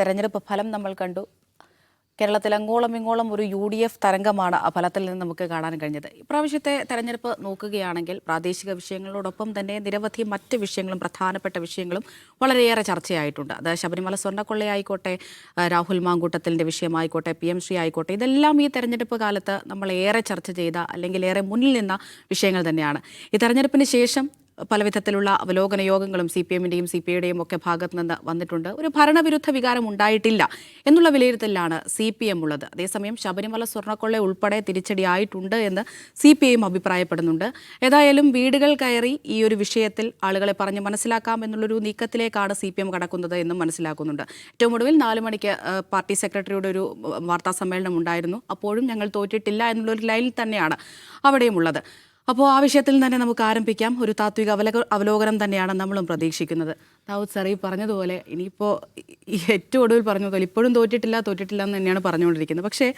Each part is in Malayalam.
തെരഞ്ഞെടുപ്പ് ഫലം നമ്മൾ കണ്ടു. കേരളത്തിൽ അങ്ങോളം ഇങ്ങോളം ഒരു യു ഡി എഫ് തരംഗമാണ് ആ ഫലത്തിൽ നിന്ന് നമുക്ക് കാണാൻ കഴിഞ്ഞത്. ഇപ്രാവശ്യത്തെ തെരഞ്ഞെടുപ്പ് നോക്കുകയാണെങ്കിൽ പ്രാദേശിക വിഷയങ്ങളോടൊപ്പം തന്നെ നിരവധി മറ്റ് വിഷയങ്ങളും പ്രധാനപ്പെട്ട വിഷയങ്ങളും വളരെയേറെ ചർച്ചയായിട്ടുണ്ട്. അത് ശബരിമല സ്വർണക്കൊള്ളയായിക്കോട്ടെ രാഹുൽ മാങ്കൂട്ടത്തിന്റെ വിഷയമായിക്കോട്ടെ പി എം ശ്രീ ആയിക്കോട്ടെ ഇതെല്ലാം ഈ തെരഞ്ഞെടുപ്പ് കാലത്ത് നമ്മൾ ഏറെ ചർച്ച ചെയ്ത അല്ലെങ്കിൽ ഏറെ മുന്നിൽ നിന്ന വിഷയങ്ങൾ തന്നെയാണ്. ഈ തെരഞ്ഞെടുപ്പിന് ശേഷം പല വിധത്തിലുള്ള അവലോകന യോഗങ്ങളും സി പി എമ്മിന്റെയും സി പി ഐയുടെയും ഒക്കെ ഭാഗത്തു നിന്ന് വന്നിട്ടുണ്ട്. ഒരു ഭരണവിരുദ്ധ വികാരം ഉണ്ടായിട്ടില്ല എന്നുള്ള വിലയിരുത്തലിലാണ് സി പി എം ഉള്ളത്. അതേസമയം ശബരിമല സ്വർണക്കൊള്ള ഉൾപ്പെടെ തിരിച്ചടിയായിട്ടുണ്ട് എന്ന് സി പി ഐയും അഭിപ്രായപ്പെടുന്നുണ്ട്. ഏതായാലും വീടുകൾ കയറി ഈ ഒരു വിഷയത്തിൽ ആളുകളെ പറഞ്ഞ് മനസ്സിലാക്കാം എന്നുള്ളൊരു നീക്കത്തിലേക്കാണ് സി പി എം കടക്കുന്നത് എന്നും മനസ്സിലാക്കുന്നുണ്ട്. ഏറ്റവും ഒടുവിൽ നാല് മണിക്ക് പാർട്ടി സെക്രട്ടറിയുടെ ഒരു വാർത്താ സമ്മേളനം ഉണ്ടായിരുന്നു. അപ്പോഴും ഞങ്ങൾ തോറ്റിട്ടില്ല എന്നുള്ളൊരു ലൈനിൽ തന്നെയാണ് അവിടെയും ഉള്ളത്. അപ്പോൾ ആ വിഷയത്തിൽ തന്നെ നമുക്ക് ആരംഭിക്കാം. ഒരു താത്വിക അവലക അവലോകനം തന്നെയാണ് നമ്മളും പ്രതീക്ഷിക്കുന്നത്. ദാവൂദ് സാർ ഈ പറഞ്ഞതുപോലെ ഇനിയിപ്പോൾ ഏറ്റവും ഒടുവിൽ പറഞ്ഞതുപോലെ ഇപ്പോഴും തോറ്റിട്ടില്ല തോറ്റിട്ടില്ല എന്ന് തന്നെയാണ് പറഞ്ഞുകൊണ്ടിരിക്കുന്നത്. പക്ഷേ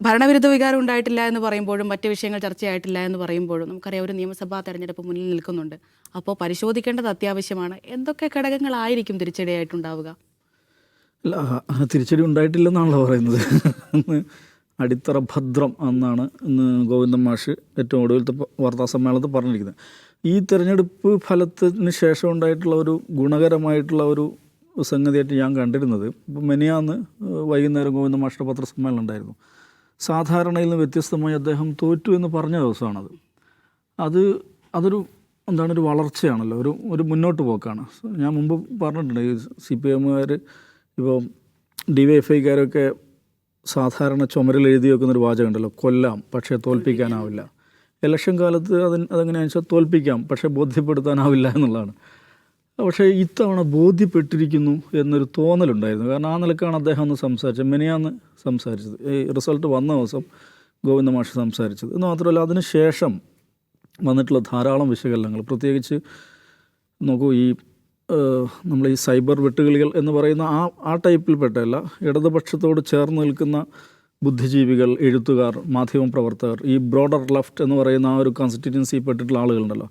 ഭരണവിരുദ്ധ വികാരം ഉണ്ടായിട്ടില്ല എന്ന് പറയുമ്പോഴും മറ്റ് വിഷയങ്ങൾ ചർച്ചയായിട്ടില്ല എന്ന് പറയുമ്പോഴും നമുക്കറിയാം ഒരു നിയമസഭാ തെരഞ്ഞെടുപ്പ് മുന്നിൽ നിൽക്കുന്നുണ്ട്. അപ്പോൾ പരിശോധിക്കേണ്ടത് അത്യാവശ്യമാണ്. എന്തൊക്കെ ഘടകങ്ങളായിരിക്കും തിരിച്ചടിയായിട്ടുണ്ടാവുക? അല്ല തിരിച്ചടി ഉണ്ടായിട്ടില്ലെന്നാണല്ലോ പറയുന്നത്. അടിത്തറ ഭദ്രം എന്നാണ് ഇന്ന് ഗോവിന്ദൻ മാഷ് ഏറ്റവും ഒടുവിലത്തെ വാർത്താ സമ്മേളനത്തിൽ പറഞ്ഞിരിക്കുന്നത്. ഈ തിരഞ്ഞെടുപ്പ് ഫലത്തിന് ശേഷം ഉണ്ടായിട്ടുള്ള ഒരു ഗുണകരമായിട്ടുള്ള ഒരു സംഗതിയായിട്ട് ഞാൻ കണ്ടിരുന്നത് ഇപ്പം മെനിയാന്ന് വൈകുന്നേരം ഗോവിന്ദൻ മാഷിന്റെ പത്രസമ്മേളനം ഉണ്ടായിരുന്നു. സാധാരണയിൽ നിന്ന് വ്യത്യസ്തമായി അദ്ദേഹം തോറ്റു എന്ന് പറഞ്ഞ ദിവസമാണത്. അത് അതൊരു എന്താണ് ഒരു വളർച്ചയാണല്ലോ ഒരു ഒരു മുന്നോട്ട് പോക്കാണ്. ഞാൻ മുമ്പ് പറഞ്ഞിട്ടുണ്ട് ഈ സി പി എമ്മുകാർ ഇപ്പോൾ ഡി വൈ എഫ് ഐക്കാരൊക്കെ സാധാരണ ചുമരിൽ എഴുതി വെക്കുന്ന ഒരു വാചകം ഉണ്ടല്ലോ കൊല്ലാം പക്ഷേ തോൽപ്പിക്കാനാവില്ല. ഇലക്ഷൻ കാലത്ത് അതിന് അതെങ്ങനെയാണെന്ന് വെച്ചാൽ തോൽപ്പിക്കാം പക്ഷേ ബോധ്യപ്പെടുത്താനാവില്ല എന്നുള്ളതാണ്. പക്ഷേ ഇത്തവണ ബോധ്യപ്പെട്ടിരിക്കുന്നു എന്നൊരു തോന്നലുണ്ടായിരുന്നു. കാരണം ആ നിലക്കാണ് അദ്ദേഹം ഒന്ന് സംസാരിച്ചത് മെനിയാന്ന് സംസാരിച്ചത്. ഈ റിസൾട്ട് വന്ന ദിവസം ഗോവിന്ദ മാഷ് സംസാരിച്ചത്. എന്ന് മാത്രമല്ല അതിന് ശേഷം വന്നിട്ടുള്ള ധാരാളം വിശകലനങ്ങൾ. പ്രത്യേകിച്ച് നോക്കൂ ഈ നമ്മൾ ഈ സൈബർ വെട്ടുകിളികൾ എന്ന് പറയുന്ന ആ ആ ടൈപ്പിൽപ്പെട്ടല്ല ഇടതുപക്ഷത്തോട് ചേർന്ന് നിൽക്കുന്ന ബുദ്ധിജീവികൾ എഴുത്തുകാർ മാധ്യമപ്രവർത്തകർ ഈ ബ്രോഡർ ലെഫ്റ്റ് എന്ന് പറയുന്ന ആ ഒരു കോൺസ്റ്റിറ്റ്യുവൻസി പെട്ടിട്ടുള്ള ആളുകളുണ്ടല്ലോ.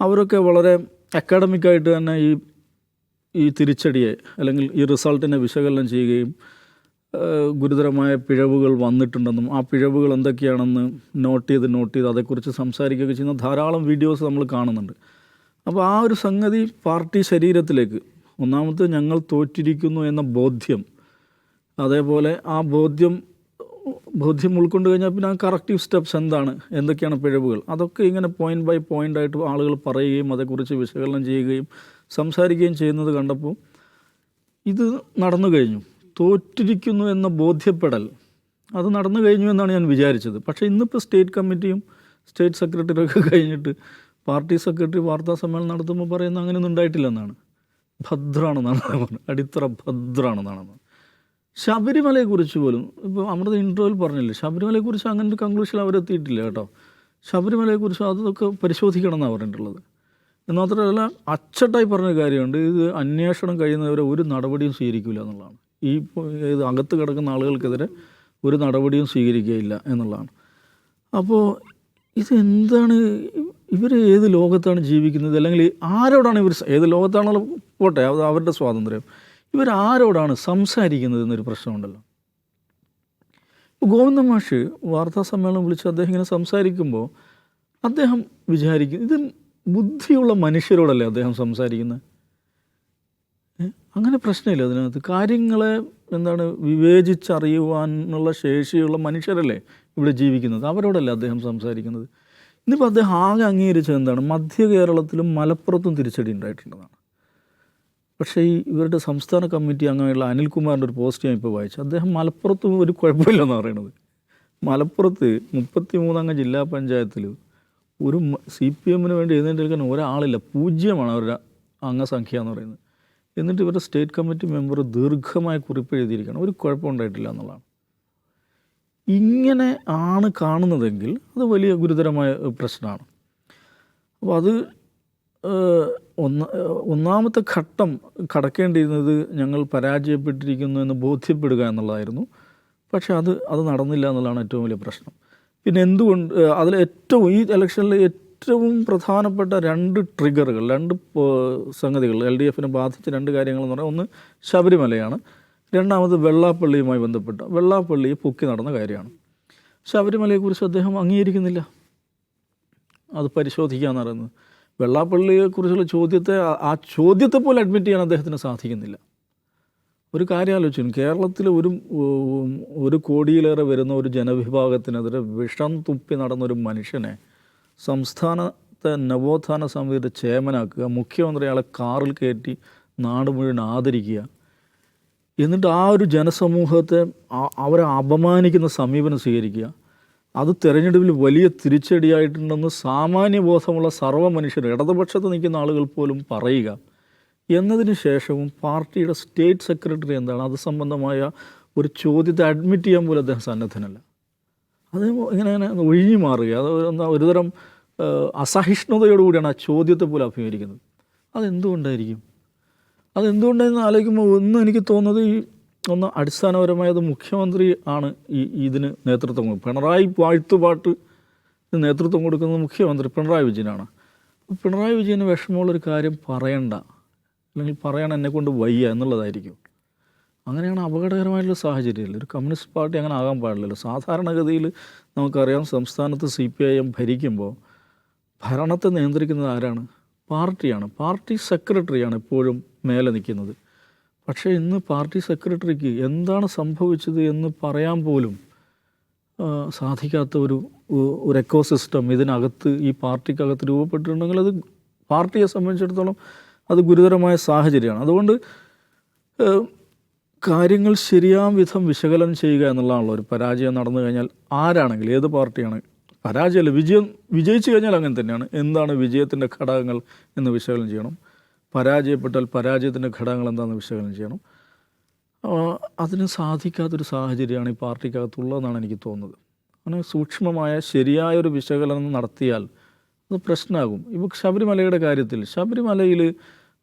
അവരൊക്കെ വളരെ അക്കാഡമിക്കായിട്ട് തന്നെ ഈ ഈ തിരിച്ചടിയെ അല്ലെങ്കിൽ ഈ റിസൾട്ടിനെ വിശകലനം ചെയ്യുകയും ഗുരുതരമായ പിഴവുകൾ വന്നിട്ടുണ്ടെന്നും ആ പിഴവുകൾ എന്തൊക്കെയാണെന്ന് നോട്ട് ചെയ്ത് നോട്ട് ചെയ്ത് അതേക്കുറിച്ച് സംസാരിക്കുകയൊക്കെ ചെയ്യുന്ന ധാരാളം വീഡിയോസ് നമ്മൾ കാണുന്നുണ്ട്. അപ്പോൾ ആ ഒരു സംഗതി പാർട്ടി ശരീരത്തിലേക്ക് ഒന്നാമത് ഞങ്ങൾ തോറ്റിരിക്കുന്നു എന്ന ബോധ്യം അതേപോലെ ആ ബോധ്യം ബോധ്യം ഉൾക്കൊണ്ട് കഴിഞ്ഞാൽ പിന്നെ ആ കറക്റ്റീവ് സ്റ്റെപ്സ് എന്താണ് എന്തൊക്കെയാണ് പിഴവുകൾ അതൊക്കെ ഇങ്ങനെ പോയിന്റ് ബൈ പോയിന്റ് ആയിട്ട് ആളുകൾ പറയുകയും അതേക്കുറിച്ച് വിശകലനം ചെയ്യുകയും സംസാരിക്കുകയും ചെയ്യുന്നത് കണ്ടപ്പോൾ ഇത് നടന്നു കഴിഞ്ഞു. തോറ്റിരിക്കുന്നു എന്ന ബോധ്യപ്പെടൽ അത് നടന്നു കഴിഞ്ഞു എന്നാണ് ഞാൻ വിചാരിച്ചത്. പക്ഷേ ഇന്നിപ്പോൾ സ്റ്റേറ്റ് കമ്മിറ്റിയും സ്റ്റേറ്റ് സെക്രട്ടറിയൊക്കെ കഴിഞ്ഞിട്ട് പാർട്ടി സെക്രട്ടറി വാർത്താ സമ്മേളനം നടത്തുമ്പോൾ പറയുന്ന അങ്ങനെയൊന്നും ഉണ്ടായിട്ടില്ലെന്നാണ്. ഭദ്രാണെന്നാണ് പറഞ്ഞത്. അടിത്തറ ഭദ്രാണെന്നാണ് ശബരിമലയെക്കുറിച്ച് പോലും ഇപ്പോൾ അമൃത ഇൻട്രോയിൽ പറഞ്ഞില്ലേ ശബരിമലയെക്കുറിച്ച് അങ്ങനെ ഒരു കൺക്ലൂഷൻ അവരെത്തിയിട്ടില്ല കേട്ടോ. ശബരിമലയെക്കുറിച്ച് അതൊക്കെ പരിശോധിക്കണം എന്നാണ് പറഞ്ഞിട്ടുള്ളത്. എന്ന് മാത്രമല്ല അച്ചട്ടായി പറഞ്ഞ കാര്യമുണ്ട് ഇത് അന്വേഷണം കഴിയുന്നവരെ ഒരു നടപടിയും സ്വീകരിക്കില്ല എന്നുള്ളതാണ്. ഈ ഇത് അകത്ത് കിടക്കുന്ന ആളുകൾക്കെതിരെ ഒരു നടപടിയും സ്വീകരിക്കുകയില്ല എന്നുള്ളതാണ്. അപ്പോൾ ഇത് എന്താണ് ഇവർ ഏത് ലോകത്താണ് ജീവിക്കുന്നത്? അല്ലെങ്കിൽ ആരോടാണ് ഇവർ ഏത് ലോകത്താണല്ലോ പോട്ടെ അത് അവരുടെ സ്വാതന്ത്ര്യം. ഇവർ ആരോടാണ് സംസാരിക്കുന്നത് എന്നൊരു പ്രശ്നമുണ്ടല്ലോ. ഇപ്പോൾ ഗോവിന്ദ മാഷ് വാർത്താ സമ്മേളനം വിളിച്ച് അദ്ദേഹം ഇങ്ങനെ സംസാരിക്കുമ്പോൾ അദ്ദേഹം വിചാരിക്കും ഇത് ബുദ്ധിയുള്ള മനുഷ്യരോടല്ലേ അദ്ദേഹം സംസാരിക്കുന്നത് അങ്ങനെ പ്രശ്നമില്ല അതിനകത്ത്. കാര്യങ്ങളെ എന്താണ് വിവേചിച്ചറിയുവാനുള്ള ശേഷിയുള്ള മനുഷ്യരല്ലേ ഇവിടെ ജീവിക്കുന്നത്? അവരോടല്ലേ അദ്ദേഹം സംസാരിക്കുന്നത്? ഇന്നിപ്പോൾ അദ്ദേഹം ആകെ അംഗീകരിച്ചത് എന്താണ്? മധ്യ കേരളത്തിലും മലപ്പുറത്തും തിരിച്ചടി ഉണ്ടായിട്ടുള്ളതാണ് പക്ഷേ ഈ ഇവരുടെ സംസ്ഥാന കമ്മിറ്റി അംഗമായുള്ള അനിൽകുമാറിന്റെ ഒരു പോസ്റ്റ് ഞാൻ ഇപ്പോൾ വായിച്ചു. അദ്ദേഹം മലപ്പുറത്തും ഒരു കുഴപ്പമില്ലെന്ന് പറയണത് മലപ്പുറത്ത് മുപ്പത്തി മൂന്നംഗ ജില്ലാ പഞ്ചായത്തിൽ ഒരു സി പി എമ്മിന് വേണ്ടി എഴുന്നേറ്റെടുക്കാൻ ഒരാളില്ല. പൂജ്യമാണ് അവരുടെ അംഗസംഖ്യ എന്ന് പറയുന്നത്. എന്നിട്ട് ഇവരുടെ സ്റ്റേറ്റ് കമ്മിറ്റി മെമ്പർ ദീർഘമായ കുറിപ്പ് എഴുതിയിരിക്കണം ഒരു കുഴപ്പമുണ്ടായിട്ടില്ല എന്നുള്ളതാണ്. ഇങ്ങനെ ആണ് കാണുന്നതെങ്കിൽ അത് വലിയ ഗുരുതരമായ പ്രശ്നമാണ്. അപ്പോൾ അത് ഒന്ന് ഒന്ന ഒന്നാമത്തെ ഘട്ടം കടക്കേണ്ടിയിരുന്നത് ഞങ്ങൾ പരാജയപ്പെട്ടിരിക്കുന്നു എന്ന് ബോധ്യപ്പെടുക എന്നുള്ളതായിരുന്നു. പക്ഷേ അത് അത് നടന്നില്ല എന്നുള്ളതാണ് ഏറ്റവും വലിയ പ്രശ്നം. പിന്നെ എന്തുകൊണ്ട് അതിൽ ഏറ്റവും ഈ ഇലക്ഷനിൽ ഏറ്റവും പ്രധാനപ്പെട്ട രണ്ട് ട്രിഗറുകൾ രണ്ട് സംഗതികൾ എൽ ഡി എഫിനെ ബാധിച്ച രണ്ട് കാര്യങ്ങൾ എന്ന് പറഞ്ഞാൽ ഒന്ന് ശബരിമലയാണ് രണ്ടാമത് വെള്ളാപ്പള്ളിയുമായി ബന്ധപ്പെട്ട വെള്ളാപ്പള്ളി പൊക്കി നടന്ന കാര്യമാണ്. ശബരിമലയെക്കുറിച്ച് അദ്ദേഹം അംഗീകരിക്കുന്നില്ല. അത് പരിശോധിക്കാന്ന് പറയുന്നത്. വെള്ളാപ്പള്ളിയെക്കുറിച്ചുള്ള ചോദ്യത്തെ ആ- ചോദ്യത്തെ പോലും അഡ്മിറ്റ് ചെയ്യാൻ അദ്ദേഹത്തിന് സാധിക്കുന്നില്ല. ഒരു കാര്യം ആലോചിക്കും കേരളത്തിൽ ഒരു ഒരു കോടിയിലേറെ വരുന്ന ഒരു ജനവിഭാഗത്തിനെതിരെ വിഷം തുപ്പി നടന്ന ഒരു മനുഷ്യനെ സംസ്ഥാനത്തെ നവോത്ഥാന സമിതിയുടെ ചേമനാക്കുക മുഖ്യമന്ത്രി അയാളെ കാറിൽ കയറ്റി നാട് മുഴുവൻ ആദരിക്കുക എന്നിട്ട് ആ ഒരു ജനസമൂഹത്തെ അവരെ അപമാനിക്കുന്ന സമീപനം സ്വീകരിക്കുക. അത് തെരഞ്ഞെടുപ്പിൽ വലിയ തിരിച്ചടിയായിട്ടുണ്ടെന്ന് സാമാന്യ ബോധമുള്ള സർവ മനുഷ്യർ ഇടതുപക്ഷത്ത് നിൽക്കുന്ന ആളുകൾ പോലും പറയുക. എന്നതിന് ശേഷവും പാർട്ടിയുടെ സ്റ്റേറ്റ് സെക്രട്ടറി എന്താണ്? അത് സംബന്ധമായ ഒരു ചോദ്യത്തെ അഡ്മിറ്റ് ചെയ്യാൻ പോലും അദ്ദേഹം സന്നദ്ധനല്ല. അത് ഇങ്ങനെ ഇങ്ങനെ ഒഴിഞ്ഞു മാറുക. അത് എന്താ ഒരുതരം അസഹിഷ്ണുതയോടുകൂടിയാണ് ആ ചോദ്യത്തെ പോലും അഭിമുഖീകരിക്കുന്നത്. അതെന്തുകൊണ്ടായിരിക്കും? അതെന്തുകൊണ്ടെന്ന് ആലോചിക്കുമ്പോൾ ഒന്ന് എനിക്ക് തോന്നുന്നത് ഈ ഒന്ന് അടിസ്ഥാനപരമായത് മുഖ്യമന്ത്രി ആണ് ഈ ഇതിന് നേതൃത്വം പിണറായി വാഴ്ത്തുപാട്ട് നേതൃത്വം കൊടുക്കുന്നത് മുഖ്യമന്ത്രി പിണറായി വിജയനാണ്. പിണറായി വിജയന് വിഷമമുള്ളൊരു കാര്യം പറയണ്ട. അല്ലെങ്കിൽ പറയണ എന്നെക്കൊണ്ട് വയ്യ എന്നുള്ളതായിരിക്കും. അങ്ങനെയാണ് അപകടകരമായിട്ടുള്ള സാഹചര്യമില്ല ഒരു കമ്മ്യൂണിസ്റ്റ് പാർട്ടി അങ്ങനെ ആകാൻ പാടില്ലല്ലോ. സാധാരണഗതിയിൽ നമുക്കറിയാം സംസ്ഥാനത്ത് സി പി ഐ എം ഭരിക്കുമ്പോൾ ഭരണത്തെ നിയന്ത്രിക്കുന്നത് ആരാണ്? പാർട്ടിയാണ്. പാർട്ടി സെക്രട്ടറിയാണ് എപ്പോഴും മേലെ നിൽക്കുന്നത്. പക്ഷേ ഇന്ന് പാർട്ടി സെക്രട്ടറിക്ക് എന്താണ് സംഭവിച്ചത് എന്ന് പറയാൻ പോലും സാധിക്കാത്ത ഒരു ഒരു എക്കോ സിസ്റ്റം ഇതിനകത്ത് ഈ പാർട്ടിക്കകത്ത് രൂപപ്പെട്ടിട്ടുണ്ടെങ്കിൽ അത് പാർട്ടിയെ സംബന്ധിച്ചിടത്തോളം അത് ഗുരുതരമായ സാഹചര്യമാണ്. അതുകൊണ്ട് കാര്യങ്ങൾ ശരിയാം വിധം വിശകലനം ചെയ്യുക എന്നുള്ളതാണല്ലോ ഒരു പരാജയം നടന്നു കഴിഞ്ഞാൽ ആരാണെങ്കിലും ഏത് പാർട്ടിയാണ് പരാജയമല്ല. വിജയം വിജയിച്ചു കഴിഞ്ഞാൽ അങ്ങനെ തന്നെയാണ്. എന്താണ് വിജയത്തിന്റെ ഘടകങ്ങൾ എന്ന് വിശകലനം ചെയ്യണം. പരാജയപ്പെട്ടാൽ പരാജയത്തിന്റെ ഘടകങ്ങൾ എന്താണെന്ന് വിശകലനം ചെയ്യണം. അതിന് സാധിക്കാത്തൊരു സാഹചര്യമാണ് ഈ പാർട്ടിക്കകത്തുള്ളതെന്നാണ് എനിക്ക് തോന്നുന്നത്. അങ്ങനെ സൂക്ഷ്മമായ ശരിയായൊരു വിശകലനം നടത്തിയാൽ അത് പ്രശ്നമാകും. ഇപ്പോൾ ശബരിമലയുടെ കാര്യത്തിൽ ശബരിമലയിൽ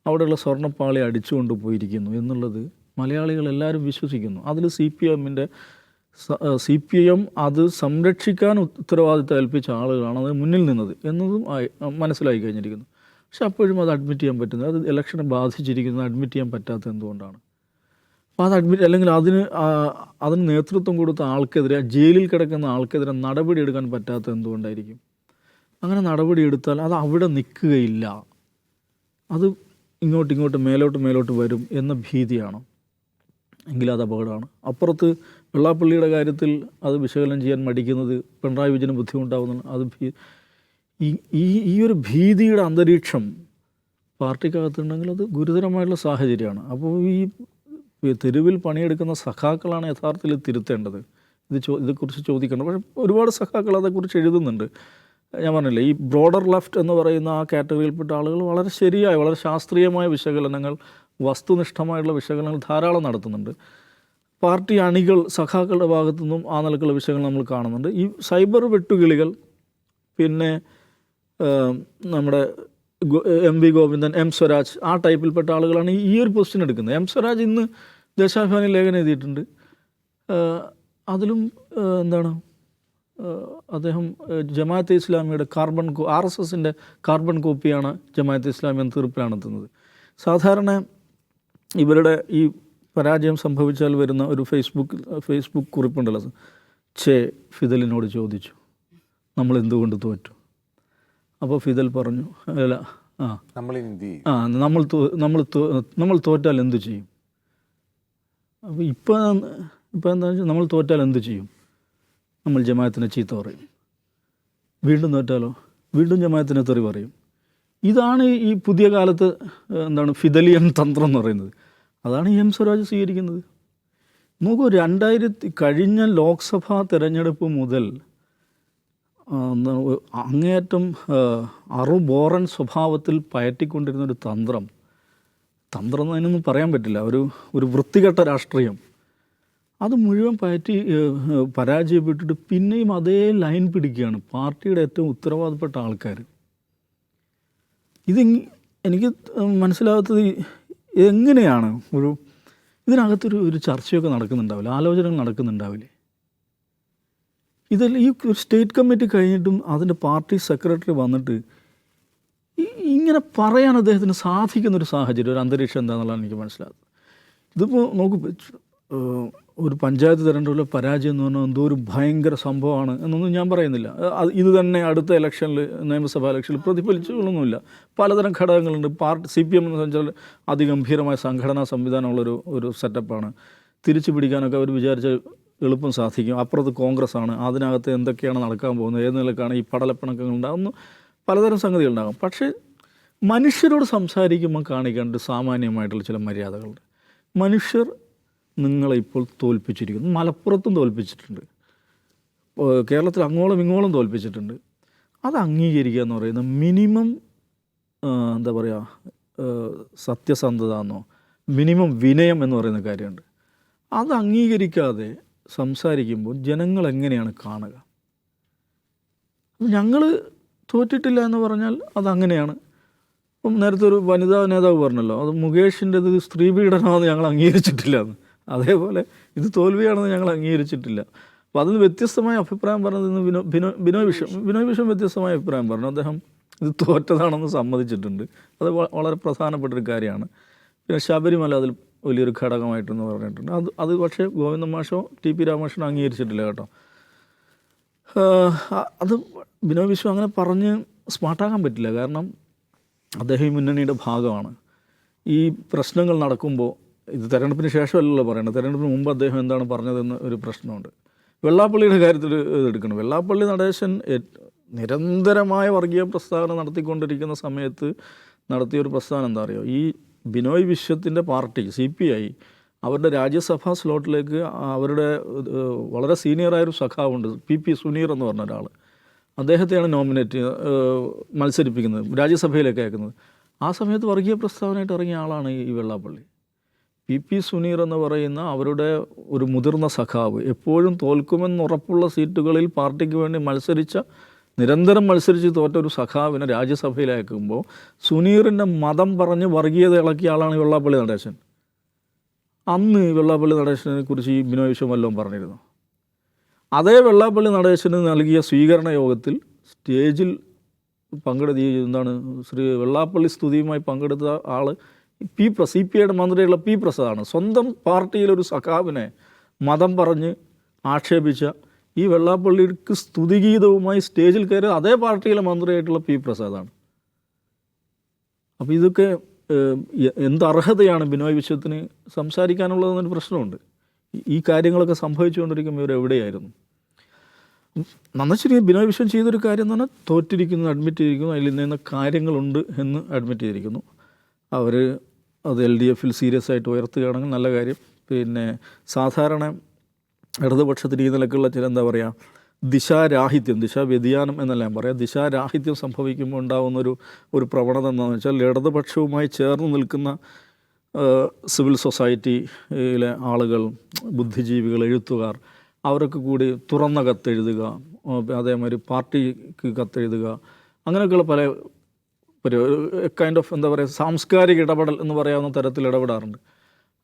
അവിടെയുള്ള സ്വർണപ്പാളി അടിച്ചുകൊണ്ട് പോയിരിക്കുന്നു എന്നുള്ളത് മലയാളികൾ എല്ലാവരും വിശ്വസിക്കുന്നു. അതിൽ സി പി എമ്മിന്റെ സി പി എം അത് സംരക്ഷിക്കാൻ ഉത്തരവാദിത്തം ഏൽപ്പിച്ച ആളുകളാണ് അത് മുന്നിൽ നിന്നത് എന്നതും മനസ്സിലായി കഴിഞ്ഞിരിക്കുന്നു. പക്ഷെ അപ്പോഴും അത് അഡ്മിറ്റ് ചെയ്യാൻ പറ്റുന്നത് അത് ഇലക്ഷനെ ബാധിച്ചിരിക്കുന്നത് അഡ്മിറ്റ് ചെയ്യാൻ പറ്റാത്തത് എന്തുകൊണ്ടാണ്? അപ്പോൾ അത് അഡ്മിറ്റ് അല്ലെങ്കിൽ അതിന് അതിന് നേതൃത്വം കൊടുത്ത ആൾക്കെതിരെ ജയിലിൽ കിടക്കുന്ന ആൾക്കെതിരെ നടപടി എടുക്കാൻ പറ്റാത്തത് എന്തുകൊണ്ടായിരിക്കും? അങ്ങനെ നടപടി എടുത്താൽ അത് അവിടെ നിൽക്കുകയില്ല. അത് ഇങ്ങോട്ട് ഇങ്ങോട്ട് മേലോട്ട് മേലോട്ട് വരും എന്ന ഭീതിയാണ്. എങ്കിൽ അത് അപകടമാണ്. അപ്പുറത്ത് വെള്ളാപ്പള്ളിയുടെ കാര്യത്തിൽ അത് വിശകലനം ചെയ്യാൻ മടിക്കുന്നത് പിണറായി വിജയന് ബുദ്ധിമുട്ടാവുന്നു അത് ഈ ഈ ഒരു ഭീതിയുടെ അന്തരീക്ഷം പാർട്ടിക്കകത്തുണ്ടെങ്കിൽ അത് ഗുരുതരമായിട്ടുള്ള സാഹചര്യമാണ്. അപ്പോൾ ഈ ഈ തെരുവിൽ പണിയെടുക്കുന്ന സഖാക്കളാണ് യഥാർത്ഥത്തിൽ തിരുത്തേണ്ടത്. ഇത് ചോ ഇതേക്കുറിച്ച് ചോദിക്കണം. പക്ഷേ ഒരുപാട് സഖാക്കൾ അതേക്കുറിച്ച് എഴുതുന്നുണ്ട്. ഞാൻ പറഞ്ഞില്ലേ ഈ ബ്രോഡർ ലെഫ്റ്റ് എന്ന് പറയുന്ന ആ കാറ്റഗറിയിൽപ്പെട്ട ആളുകൾ വളരെ ശരിയായ വളരെ ശാസ്ത്രീയമായ വിശകലനങ്ങൾ വസ്തുനിഷ്ഠമായിട്ടുള്ള വിശകലനങ്ങൾ ധാരാളം നടത്തുന്നുണ്ട്. പാർട്ടി അണികൾ സഖാക്കളുടെ ഭാഗത്തു നിന്നും ആ നിലക്കുള്ള വിഷയങ്ങൾ നമ്മൾ കാണുന്നുണ്ട്. ഈ സൈബർ വെട്ടുകിളികൾ പിന്നെ നമ്മുടെ M V Govindan M Swaraj ആ ടൈപ്പിൽപ്പെട്ട ആളുകളാണ് ഈ- ഒരു പൊസിഷൻ എടുക്കുന്നത്. എം സ്വരാജ് ഇന്ന് ദേശാഭിമാനി ലേഖനം എഴുതിയിട്ടുണ്ട്. അതിലും എന്താണ് അദ്ദേഹം ജമാഅത്തെ ഇസ്ലാമിയുടെ കാർബൺ ആർ എസ് എസിന്റെ കാർബൺ കോപ്പിയാണ് ജമാഅത്തെ ഇസ്ലാമി എന്ന തീർപ്പിലാണ് എത്തുന്നത് സാധാരണ ഇവരുടെ ഈ പരാജയം സംഭവിച്ചാൽ വരുന്ന ഒരു ഫേസ്ബുക്ക് ഫേസ്ബുക്ക് കുറിപ്പുണ്ടല്ലോ ചേ ഫിദലിനോട് ചോദിച്ചു. നമ്മൾ എന്തുകൊണ്ട് തോറ്റു? അപ്പോൾ ഫിദൽ പറഞ്ഞു അല്ല ആ. നമ്മൾ ആ നമ്മൾ നമ്മൾ നമ്മൾ തോറ്റാൽ എന്തു ചെയ്യും? അപ്പോൾ ഇപ്പം ഇപ്പം എന്താ വെച്ചാൽ നമ്മൾ തോറ്റാൽ എന്ത് ചെയ്യും? നമ്മൾ ജമാഅത്തിനെ ചീത്ത പറയും. വീണ്ടും തോറ്റാലോ? വീണ്ടും ജമാഅത്തിനെ തെറി പറയും. ഇതാണ് ഈ പുതിയ കാലത്ത് എന്താണ് ഫിദലിയൻ തന്ത്രം എന്ന് പറയുന്നത്. അതാണ് എം സ്വരാജ് സ്വീകരിക്കുന്നത്. നോക്കൂ രണ്ടായിരത്തി കഴിഞ്ഞ ലോക്സഭാ തെരഞ്ഞെടുപ്പ് മുതൽ അങ്ങേയറ്റം അറുബോറൻ സ്വഭാവത്തിൽ പയറ്റിക്കൊണ്ടിരുന്ന ഒരു തന്ത്രം. തന്ത്രം എന്ന് അതിനൊന്നും പറയാൻ പറ്റില്ല. ഒരു ഒരു വൃത്തികെട്ട രാഷ്ട്രീയം. അത് മുഴുവൻ പയറ്റി പരാജയപ്പെട്ടിട്ട് പിന്നെയും അതേ ലൈൻ പിടിക്കുകയാണ് പാർട്ടിയുടെ ഏറ്റവും ഉത്തരവാദപ്പെട്ട ആൾക്കാർ ഇത് എനിക്ക് മനസ്സിലാകാത്തത് എങ്ങനെയാണ് ഒരു ഇതിനകത്തൊരു ഒരു ചർച്ചയൊക്കെ നടക്കുന്നുണ്ടാവില്ല? ആലോചനകൾ നടക്കുന്നുണ്ടാവില്ലേ? ഇതിൽ ഈ സ്റ്റേറ്റ് കമ്മിറ്റി കഴിഞ്ഞിട്ടും അതിന്റെ പാർട്ടി സെക്രട്ടറി വന്നിട്ട് ഇങ്ങനെ പറയാൻ അദ്ദേഹത്തിന് സാധിക്കുന്നൊരു സാഹചര്യം ഒരു അന്തരീക്ഷം എന്താണെന്നുള്ളതാണ് എനിക്ക് മനസ്സിലാകുന്നത്. ഇതിപ്പോൾ നോക്കൂ ഒരു പഞ്ചായത്ത് തിരഞ്ഞെടുപ്പിലെ പരാജയം എന്ന് പറഞ്ഞാൽ എന്തോ ഒരു ഭയങ്കര സംഭവമാണ് എന്നൊന്നും ഞാൻ പറയുന്നില്ല. ഇത് തന്നെ അടുത്ത ഇലക്ഷനിൽ നിയമസഭാ ഇലക്ഷനിൽ പ്രതിഫലിച്ചുകൊള്ളൊന്നുമില്ല. പലതരം ഘടകങ്ങളുണ്ട്. പാർട്ടി സി പി എം എന്ന് വെച്ചാൽ അതിഗംഭീരമായ സംഘടനാ സംവിധാനമുള്ളൊരു ഒരു സെറ്റപ്പാണ്. തിരിച്ചു പിടിക്കാനൊക്കെ അവർ വിചാരിച്ച എളുപ്പം സാധിക്കും. അപ്പുറത്ത് കോൺഗ്രസ് ആണ് അതിനകത്ത് എന്തൊക്കെയാണ് നടക്കാൻ പോകുന്നത്? ഏത് നിലക്കാണ് ഈ പടലപ്പിണക്കങ്ങൾ ഉണ്ടാകുന്നു പലതരം സംഗതികൾ ഉണ്ടാകും പക്ഷേ മനുഷ്യരോട് സംസാരിക്കുമ്പോൾ കാണിക്കേണ്ട സാമാന്യമായിട്ടുള്ള ചില മര്യാദകളുണ്ട്. മനുഷ്യർ നിങ്ങളെ ഇപ്പോൾ തോൽപ്പിച്ചിരിക്കുന്നു. മലപ്പുറത്തും തോൽപ്പിച്ചിട്ടുണ്ട്. കേരളത്തിൽ അങ്ങോളം ഇങ്ങോളം തോൽപ്പിച്ചിട്ടുണ്ട്. അത് അംഗീകരിക്കുക എന്ന് പറയുന്നത് മിനിമം എന്താ പറയുക സത്യസന്ധത എന്നോ മിനിമം വിനയം എന്ന് പറയുന്ന കാര്യമുണ്ട്. അത് അംഗീകരിക്കാതെ സംസാരിക്കുമ്പോൾ ജനങ്ങൾ എങ്ങനെയാണ് കാണുക? ഞങ്ങൾ തോറ്റിട്ടില്ല എന്ന് പറഞ്ഞാൽ അതങ്ങനെയാണ് നേരത്തെ ഒരു വനിതാ നേതാവ് പറഞ്ഞല്ലോ അത് മുകേഷിന്റെത് സ്ത്രീ പീഡനമാണെന്ന് ഞങ്ങൾ അംഗീകരിച്ചിട്ടില്ല എന്ന്. അതേപോലെ ഇത് തോൽവിയാണെന്ന് ഞങ്ങൾ അംഗീകരിച്ചിട്ടില്ല. അപ്പോൾ അതിന് വ്യത്യസ്തമായ അഭിപ്രായം പറഞ്ഞത് ഇന്ന് വിനോ ബിനോ ബിനോയ് വിഷം ബിനോയ് വിഷം വ്യത്യസ്തമായ അഭിപ്രായം പറഞ്ഞു. അദ്ദേഹം ഇത് തോറ്റതാണെന്ന് സമ്മതിച്ചിട്ടുണ്ട്. അത് വളരെ പ്രധാനപ്പെട്ട ഒരു കാര്യമാണ്. പിന്നെ ശബരിമല അതിൽ വലിയൊരു ഘടകമായിട്ടെന്ന് പറഞ്ഞിട്ടുണ്ട്. അത് അത് പക്ഷേ ഗോവിന്ദ മാഷോ ടി പി രാമകൃഷ്ണൻ അംഗീകരിച്ചിട്ടില്ല കേട്ടോ. അത് ബിനോയ് വിശ്വം അങ്ങനെ പറഞ്ഞ് സ്മാർട്ടാക്കാൻ പറ്റില്ല. കാരണം അദ്ദേഹം ഈ മുന്നണിയുടെ ഭാഗമാണ്. ഈ പ്രശ്നങ്ങൾ നടക്കുമ്പോൾ ഇത് തെരഞ്ഞെടുപ്പിന് ശേഷമല്ലല്ലോ പറയണത്. തെരഞ്ഞെടുപ്പിന് മുമ്പ് അദ്ദേഹം എന്താണ് പറഞ്ഞതെന്ന് ഒരു പ്രശ്നമുണ്ട്. വെള്ളാപ്പള്ളിയുടെ കാര്യത്തിൽ ഇതെടുക്കണം വെള്ളാപ്പള്ളി നടേശൻ നിരന്തരമായ വർഗീയ പ്രസ്താവന നടത്തിക്കൊണ്ടിരിക്കുന്ന സമയത്ത് നടത്തിയ ഒരു പ്രസ്താവന എന്താ അറിയോ? ഈ ബിനോയ് വിശ്വത്തിന്റെ പാർട്ടി സി പി ഐ അവരുടെ രാജ്യസഭാ സ്ലോട്ടിലേക്ക് അവരുടെ വളരെ സീനിയറായൊരു സഖാവുണ്ട് പി പി സുനീർ എന്ന് പറഞ്ഞ ഒരാൾ അദ്ദേഹത്തെയാണ് നോമിനേറ്റ് മത്സരിപ്പിക്കുന്നത് രാജ്യസഭയിലേക്ക് അയക്കുന്നത്. ആ സമയത്ത് വർഗീയ പ്രസ്താവനയായിട്ട് ഇറങ്ങിയ ആളാണ് ഈ വെള്ളാപ്പള്ളി. പി പി സുനീർ എന്ന് പറയുന്ന അവരുടെ ഒരു മുതിർന്ന സഖാവ് എപ്പോഴും തോൽക്കുമെന്നുറപ്പുള്ള സീറ്റുകളിൽ പാർട്ടിക്ക് വേണ്ടി മത്സരിച്ച നിരന്തരം മത്സരിച്ച് തോറ്റ ഒരു സഖാവിനെ രാജ്യസഭയിലയക്കുമ്പോൾ സുനീറിന്റെ മതം പറഞ്ഞ് വർഗീയത ഇളക്കിയ ആളാണ് വെള്ളാപ്പള്ളി നടേശൻ. അന്ന് വെള്ളാപ്പള്ളി നടേശനെ കുറിച്ച് ഈ ബിനോയ് വിശ്വം വല്ലതും പറഞ്ഞിരുന്നു? അതേ വെള്ളാപ്പള്ളി നടേശന് നൽകിയ സ്വീകരണ യോഗത്തിൽ സ്റ്റേജിൽ പങ്കെടുത്ത എന്താണ് ശ്രീ വെള്ളാപ്പള്ളി സ്തുതിയുമായി പങ്കെടുത്ത ആൾ പി പ്രസ് സി പി ഐയുടെ മന്ത്രിയുള്ള പി പ്രസാദാണ്. സ്വന്തം പാർട്ടിയിലൊരു സഖാവിനെ മതം പറഞ്ഞ് ആക്ഷേപിച്ച ഈ വെള്ളാപ്പള്ളിക്ക് സ്തുതിഗീതവുമായി സ്റ്റേജിൽ കയറി അതേ പാർട്ടിയിലെ മന്ത്രിയായിട്ടുള്ള പി പ്രസാദാണ്. അപ്പോൾ ഇതൊക്കെ എന്ത് അർഹതയാണ് ബിനോയ് വിശ്വത്തിന് സംസാരിക്കാനുള്ളതെന്നൊരു പ്രശ്നമുണ്ട്. ഈ- കാര്യങ്ങളൊക്കെ സംഭവിച്ചുകൊണ്ടിരിക്കുമ്പോൾ ഇവർ എവിടെയായിരുന്നു? നന്നശ്ശേരി ബിനോയ് വിശ്വം ചെയ്തൊരു കാര്യം എന്ന് പറഞ്ഞാൽ തോറ്റിരിക്കുന്നു അഡ്മിറ്റ് ചെയ്തിരിക്കുന്നു അതിൽ നിന്ന് കാര്യങ്ങളുണ്ട് എന്ന് അഡ്മിറ്റ് ചെയ്തിരിക്കുന്നു. അവർ അത് എൽ ഡി എഫിൽ സീരിയസ് ആയിട്ട് ഉയർത്തുകയാണെങ്കിൽ നല്ല കാര്യം. പിന്നെ സാധാരണ ഇടതുപക്ഷത്തിന് ഈ നിലക്കുള്ള ചില എന്താ പറയുക ദിശാരാഹിത്യം ദിശാ വ്യതിയാനം എന്നല്ല ഞാൻ പറയാം ദിശാരാഹിത്യം സംഭവിക്കുമ്പോൾ ഉണ്ടാകുന്ന ഒരു ഒരു പ്രവണത എന്താണെന്ന് വെച്ചാൽ ഇടതുപക്ഷവുമായി ചേർന്ന് നിൽക്കുന്ന സിവിൽ സൊസൈറ്റിയിലെ ആളുകൾ ബുദ്ധിജീവികൾ എഴുത്തുകാർ അവരൊക്കെ കൂടി തുറന്ന കത്തെഴുതുക അതേമാതിരി പാർട്ടിക്ക് കത്തെഴുതുക അങ്ങനെയൊക്കെയുള്ള പല ഒരു കൈൻഡ് ഓഫ് എന്താ പറയുക സാംസ്കാരിക ഇടപെടൽ എന്ന് പറയാവുന്ന തരത്തിൽ ഇടപെടാറുണ്ട്.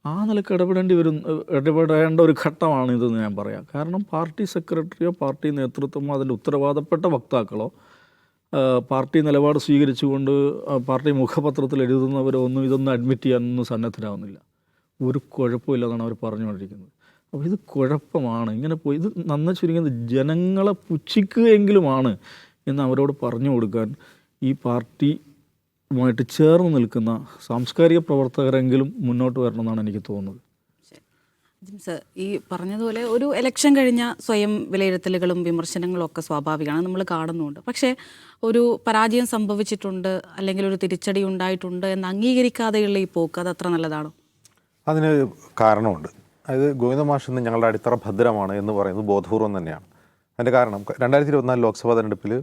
ആ നിലയ്ക്ക് ഇടപെടേണ്ടി വരും ഇടപെടേണ്ട ഒരു ഘട്ടമാണ് ഇതെന്ന് ഞാൻ പറയാം. കാരണം പാർട്ടി സെക്രട്ടറിയോ പാർട്ടി നേതൃത്വമോ അതിന്റെ ഉത്തരവാദപ്പെട്ട വക്താക്കളോ പാർട്ടി നിലപാട് സ്വീകരിച്ചുകൊണ്ട് പാർട്ടി മുഖപത്രത്തിൽ എഴുതുന്നവരോ ഒന്നും ഇതൊന്നും അഡ്മിറ്റ് ചെയ്യാനൊന്നും സന്നദ്ധരാകുന്നില്ല ഒരു കുഴപ്പമില്ലെന്നാണ് അവർ പറഞ്ഞുകൊണ്ടിരിക്കുന്നത്. അപ്പോൾ ഇത് കുഴപ്പമാണ്. ഇങ്ങനെ പോയി ഇത് നന്ന ചുരുങ്ങിയത് ജനങ്ങളെ പുച്ഛിക്കുകയെങ്കിലുമാണ് എന്ന് അവരോട് പറഞ്ഞു കൊടുക്കാൻ ഈ പാർട്ടിയുമായിട്ട് ചേർന്ന് നിൽക്കുന്ന സാംസ്കാരിക പ്രവർത്തകരെങ്കിലും മുന്നോട്ട് വരണമെന്നാണ് എനിക്ക് തോന്നുന്നത്. ജിംസ് ഈ പറഞ്ഞതുപോലെ ഒരു എലക്ഷൻ കഴിഞ്ഞ സ്വയം വിലയിരുത്തലുകളും വിമർശനങ്ങളും ഒക്കെ സ്വാഭാവികമാണ്. നമ്മൾ കാണുന്നുണ്ട്. പക്ഷേ ഒരു പരാജയം സംഭവിച്ചിട്ടുണ്ട് അല്ലെങ്കിൽ ഒരു തിരിച്ചടി ഉണ്ടായിട്ടുണ്ട് എന്ന് അംഗീകരിക്കാതെയുള്ള ഈ പോക്ക് അത് അത്ര നല്ലതാണോ? അതിന് കാരണമുണ്ട്. അതായത് ഗോവിന്ദമാഷ് ഇന്ന് ഞങ്ങളുടെ അടിത്തറ ഭദ്രമാണ് എന്ന് പറയുന്നത് ബോധപൂർവം തന്നെയാണ്. അതിന്റെ കാരണം രണ്ടായിരത്തി ഇരുപത്തിനാല് ലോക്സഭാ തെരഞ്ഞെടുപ്പിൽ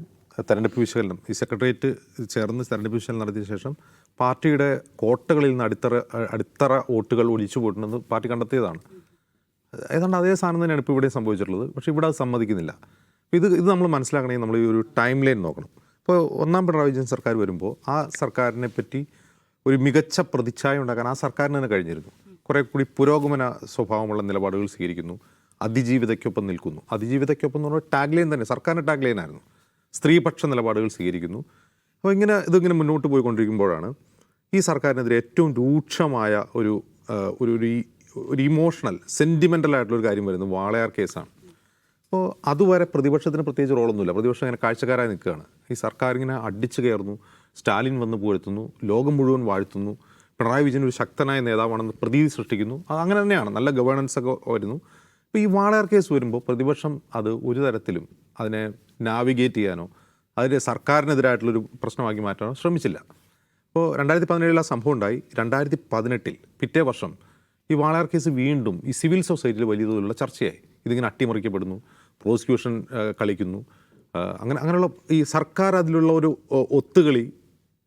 തെരഞ്ഞെടുപ്പ് വിശകലനം. ഈ സെക്രട്ടേറിയറ്റ് ചേർന്ന് തെരഞ്ഞെടുപ്പ് വിശകലനം നടത്തിയ ശേഷം പാർട്ടിയുടെ കോട്ടകളിൽ നിന്ന് അടിത്തറ അടിത്തറ വോട്ടുകൾ ഒലിച്ചു പോയിട്ടുണ്ടെന്ന് പാർട്ടി കണ്ടെത്തിയതാണ്. ഏതാണ്ട് അതേ സാധനം തന്നെയാണ് ഇപ്പോൾ ഇവിടെ സംഭവിച്ചിട്ടുള്ളത്. പക്ഷേ ഇവിടെ അത് സമ്മതിക്കുന്നില്ല. ഇത് ഇത് നമ്മൾ മനസ്സിലാക്കണമെങ്കിൽ നമ്മൾ ഈ ഒരു ടൈം ലൈൻ നോക്കണം. ഇപ്പോൾ ഒന്നാം പിണറായി വിജയൻ സർക്കാർ വരുമ്പോൾ ആ സർക്കാരിനെ പറ്റി ഒരു മികച്ച പ്രതിച്ഛായ ഉണ്ടാക്കാൻ ആ സർക്കാരിന് തന്നെ കഴിഞ്ഞിരുന്നു. കുറേ കൂടി പുരോഗമന സ്വഭാവമുള്ള നിലപാടുകൾ സ്വീകരിക്കുന്നു. അതിജീവിതയ്ക്കൊപ്പം നിൽക്കുന്നു. അതിജീവിതയ്ക്കൊപ്പം എന്ന് പറഞ്ഞാൽ ടാഗ്ലൈൻ തന്നെ. സർക്കാരിന്റെ ടാഗ്ലൈൻ ആയിരുന്നു. സ്ത്രീപക്ഷ നിലപാടുകൾ സ്വീകരിക്കുന്നു. അപ്പോൾ ഇങ്ങനെ ഇതിങ്ങനെ മുന്നോട്ട് പോയിക്കൊണ്ടിരിക്കുമ്പോഴാണ് ഈ സർക്കാരിനെതിരെ ഏറ്റവും രൂക്ഷമായ ഒരു ഒരു ഒരു ഇമോഷണൽ സെന്റിമെന്റൽ ആയിട്ടുള്ള ഒരു കാര്യം വരുന്നത് വാളയാർ കേസാണ്. അപ്പോൾ അതുവരെ പ്രതിപക്ഷത്തിന് പ്രത്യേകിച്ച് റോളൊന്നുമില്ല. പ്രതിപക്ഷം ഇങ്ങനെ കാഴ്ചക്കാരായി നിൽക്കുകയാണ്. ഈ സർക്കാർ ഇങ്ങനെ അടിച്ചു കയറുന്നു സ്റ്റാലിൻ വന്ന് പുകഴ്ത്തുന്നു ലോകം മുഴുവൻ വാഴ്ത്തുന്നു പിണറായി വിജയൻ ഒരു ശക്തനായ നേതാവാണെന്ന് പ്രതീതി സൃഷ്ടിക്കുന്നു. അത് അങ്ങനെ തന്നെയാണ്. നല്ല ഗവേണൻസ് ഒക്കെ വരുന്നു. അപ്പോൾ ഈ വാളയാർ കേസ് വരുമ്പോൾ പ്രതിപക്ഷം അത് ഒരു തരത്തിലും അതിനെ നാവിഗേറ്റ് ചെയ്യാനോ അതിന്റെ സർക്കാരിനെതിരായിട്ടുള്ളൊരു പ്രശ്നമാക്കി മാറ്റാനോ ശ്രമിച്ചില്ല. അപ്പോൾ രണ്ടായിരത്തി പതിനേഴിൽ ആ സംഭവം ഉണ്ടായി. രണ്ടായിരത്തി പതിനെട്ടിൽ പിറ്റേ വർഷം ഈ വാളയാർ കേസ് വീണ്ടും ഈ സിവിൽ സൊസൈറ്റിയിൽ വലിയ തോതിലുള്ള ചർച്ചയായി. ഇതിങ്ങനെ അട്ടിമറിക്കപ്പെടുന്നു പ്രോസിക്യൂഷൻ കളിക്കുന്നു. അങ്ങനെ അങ്ങനെയുള്ള ഈ സർക്കാർ അതിലുള്ള ഒരു ഒത്തുകളി